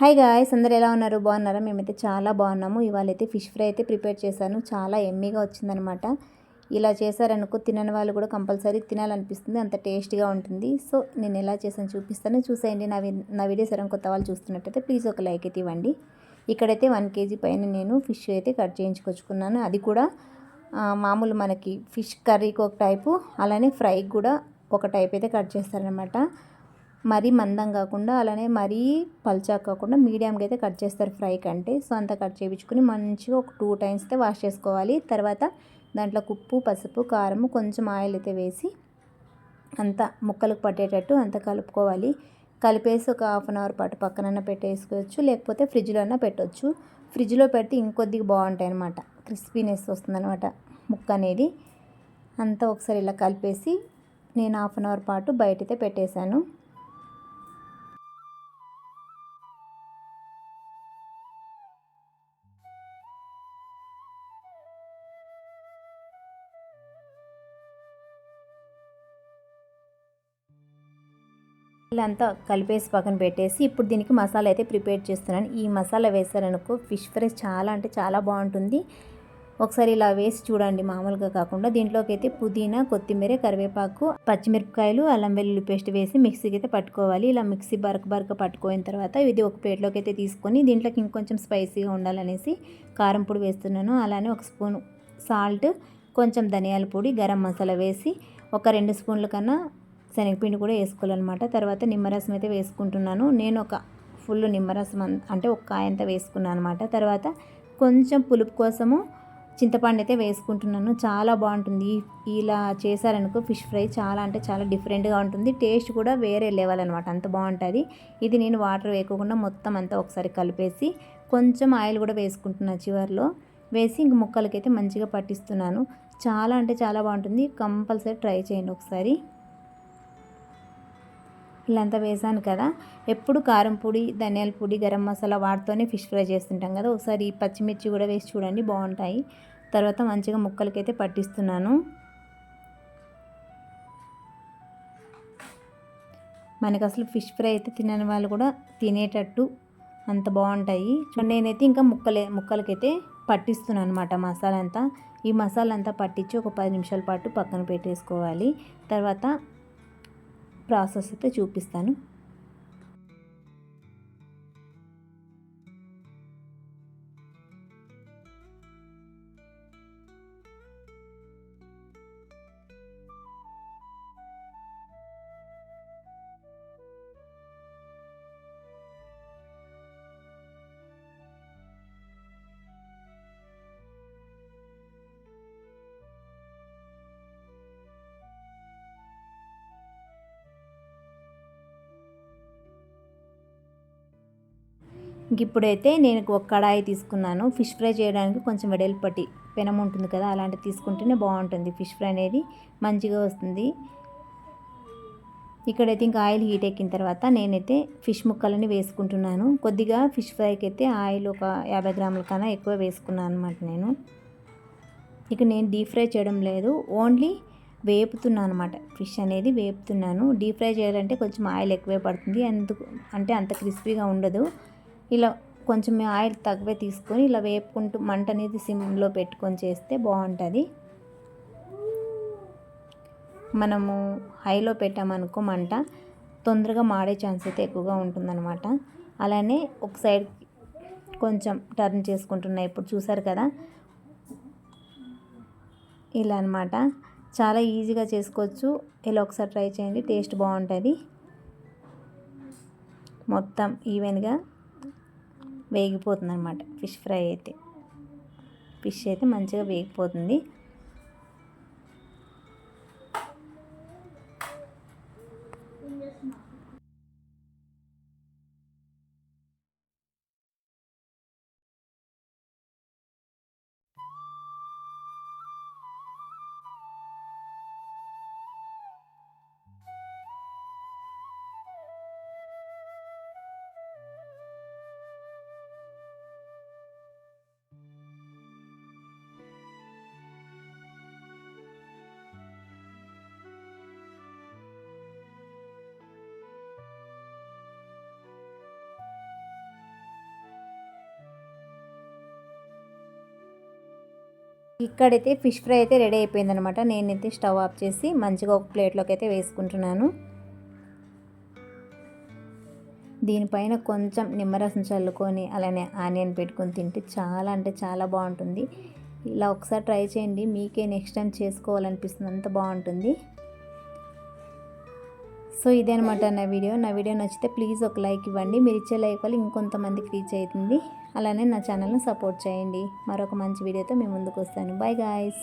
Hi guys అందరు ఎలా ఉన్నారు? బాగున్నారా? మేమైతే చాలా బాగున్నాము. ఇవాళ అయితే ఫిష్ ఫ్రై అయితే ప్రిపేర్ చేశాను. చాలా ఎమ్మీగా వచ్చిందనమాట ఇలా చేశారనుకో తినని వాళ్ళు కూడా కంపల్సరీ తినాలనిపిస్తుంది. అంత టేస్ట్గా ఉంటుంది. సో నేను ఎలా చేశాను చూపిస్తాను. చూసేయండి. నా నా వీడియోస్ ఎవరైనా కొత్త వాళ్ళు చూస్తున్నట్టయితే ప్లీజ్ ఒక లైక్ అయితే ఇవ్వండి. ఇక్కడైతే వన్ కేజీ పైన నేను ఫిష్ అయితే కట్ చేయించుకొచ్చుకున్నాను. అది కూడా మామూలు మనకి ఫిష్ కర్రీకి ఒక టైపు అలానే ఫ్రైకి కూడా ఒక టైప్ అయితే కట్ చేస్తారనమాట మరీ మందం కాకుండా అలానే మరీ పల్చా కాకుండా మీడియంగా అయితే కట్ చేస్తారు ఫ్రై కంటే. సో అంత కట్ చేయించుకుని మంచిగా ఒక టూ టైమ్స్ అయితే వాష్ చేసుకోవాలి. తర్వాత దాంట్లో ఉప్పు పసుపు కారం కొంచెం ఆయిల్ అయితే వేసి అంత ముక్కలకు పట్టేటట్టు అంత కలుపుకోవాలి. కలిపేసి ఒక హాఫ్ అన్ అవర్ పాటు పక్కనన్నా పెట్టేసుకోవచ్చు. లేకపోతే ఫ్రిడ్జ్లో అన్న పెట్టవచ్చు ఫ్రిడ్జ్లో పెడితే ఇంకొద్దిగా బాగుంటాయి అనమాట క్రిస్పీనెస్ వస్తుందన్నమాట ముక్క అనేది. అంతా ఒకసారి ఇలా కలిపేసి నేను హాఫ్ అన్ అవర్ పాటు బయటైతే పెట్టేశాను. అంతా కలిపేసి పక్కన పెట్టేసి ఇప్పుడు దీనికి మసాలా అయితే ప్రిపేర్ చేస్తున్నాను. ఈ మసాలా వేసారనుకో ఫిష్ ఫ్రై చాలా అంటే చాలా బాగుంటుంది. ఒకసారి ఇలా వేసి చూడండి. మామూలుగా కాకుండా దీంట్లోకి అయితే పుదీనా కొత్తిమీర కరివేపాకు పచ్చిమిరపకాయలు అల్లం వెల్లుల్లి పేస్ట్ వేసి మిక్సీకి అయితే పట్టుకోవాలి. ఇలా మిక్సీ బరక బరక పట్టుకోయిన తర్వాత ఇది ఒక ప్లేట్లోకి అయితే తీసుకొని దీంట్లోకి ఇంకొంచెం స్పైసీగా ఉండాలనేసి కారం పొడి వేస్తున్నాను. అలానే ఒక స్పూన్ సాల్ట్ కొంచెం ధనియాల పొడి గరం మసాలా వేసి ఒక రెండు స్పూన్ల కన్నా శనగపిండి కూడా వేసుకోవాలన్నమాట. తర్వాత నిమ్మరసం అయితే వేసుకుంటున్నాను. నేను ఒక ఫుల్ నిమ్మరసం అంటే ఒక కాయంత వేసుకున్నాను అనమాట తర్వాత కొంచెం పులుపు కోసము చింతపండు అయితే వేసుకుంటున్నాను. చాలా బాగుంటుంది. ఇలా చేశారనుకో ఫిష్ ఫ్రై చాలా అంటే చాలా డిఫరెంట్గా ఉంటుంది. టేస్ట్ కూడా వేరే లెవెల్ అనమాట అంత బాగుంటుంది. ఇది నేను వాటర్ వేయకుండా మొత్తం అంతా ఒకసారి కలిపేసి కొంచెం ఆయిల్ కూడా వేసుకుంటున్నాను చివరిలో. వేసి ఇంక ముక్కలకైతే మంచిగా పట్టిస్తున్నాను. చాలా అంటే చాలా బాగుంటుంది. కంపల్సరీ ట్రై చేయండి ఒకసారి. ఇలా అంతా వేసాను కదా ఎప్పుడు కారం పొడి ధనియాల పొడి గరం మసాలా వాటితోనే ఫిష్ ఫ్రై చేస్తుంటాం కదా. ఒకసారి పచ్చిమిర్చి కూడా వేసి చూడండి బాగుంటాయి. తర్వాత మంచిగా ముక్కలకైతే పట్టిస్తున్నాను. మనకు అసలు ఫిష్ ఫ్రై అయితే తినని వాళ్ళు కూడా తినేటట్టు అంత బాగుంటాయి. నేనైతే ఇంకా ముక్కలే ముక్కలకైతే పట్టిస్తున్నాను అనమాట మసాలా అంతా ఈ మసాలా అంతా పట్టించి ఒక పది నిమిషాల పాటు పక్కన పెట్టేసుకోవాలి. తర్వాత ప్రాసెస్ అయితే చూపిస్తాను. ఇప్పుడైతే నేను ఒక కడాయి తీసుకున్నాను. ఫిష్ ఫ్రై చేయడానికి కొంచెం వెడల్పట్టి పెనం ఉంటుంది కదా అలాంటివి తీసుకుంటేనే బాగుంటుంది. ఫిష్ ఫ్రై అనేది మంచిగా వస్తుంది. ఇక్కడైతే ఇంకా ఆయిల్ హీట్ ఎక్కిన తర్వాత నేనైతే ఫిష్ ముక్కలని వేసుకుంటున్నాను. కొద్దిగా ఫిష్ ఫ్రైకి అయితే ఆయిల్ ఒక యాభై గ్రాముల కన్నా ఎక్కువ వేసుకున్నాను అనమాట నేను. ఇక నేను డీప్ ఫ్రై చేయడం లేదు ఓన్లీ వేపుతున్నాను అనమాట ఫిష్ అనేది వేపుతున్నాను. డీప్ ఫ్రై చేయాలంటే కొంచెం ఆయిల్ ఎక్కువే పడుతుంది. అందుకు అంటే అంత క్రిస్పీగా ఉండదు. ఇలా కొంచెం ఆయిల్ తక్కువే తీసుకొని ఇలా వేపుకుంటూ మంట అనేది సిమ్లో పెట్టుకొని చేస్తే బాగుంటుంది. మనము హైలో పెట్టామనుకో మంట తొందరగా మాడే ఛాన్స్ అయితే ఎక్కువగా ఉంటుందన్నమాట. అలానే ఒక సైడ్ కొంచెం టర్న్ చేసుకుంటున్నాయి ఇప్పుడు చూసారు కదా? ఇలా అనమాట చాలా ఈజీగా చేసుకోవచ్చు. ఇలా ఒకసారి ట్రై చేయండి టేస్ట్ బాగుంటుంది. మొత్తం ఈవెన్గా వేగిపోతుంది అనమాట ఫిష్ ఫ్రై అయితే. ఫిష్ అయితే మంచిగా వేగిపోతుంది. ఇక్కడైతే ఫిష్ ఫ్రై అయితే రెడీ అయిపోయిందనమాట నేనైతే స్టవ్ ఆఫ్ చేసి మంచిగా ఒక ప్లేట్లోకి అయితే వేసుకుంటున్నాను. దీనిపైన కొంచెం నిమ్మరసం చల్లుకొని అలానే ఆనియన్ పెట్టుకొని తింటే చాలా అంటే చాలా బాగుంటుంది. ఇలా ఒకసారి ట్రై చేయండి. మీకే నెక్స్ట్ టైం చేసుకోవాలనిపిస్తుంది. అంత బాగుంటుంది. సో ఇదే అనమాట నా వీడియో. నా వీడియో నచ్చితే ప్లీజ్ ఒక లైక్ ఇవ్వండి. మీరు ఇచ్చే లైక్ వల్ల ఇంకొంతమందికి రీచ్ అవుతుంది. అలానే నా ఛానల్ని సపోర్ట్ చేయండి. మరొక మంచి వీడియోతో మేము ముందుకు వస్తాను. Bye guys.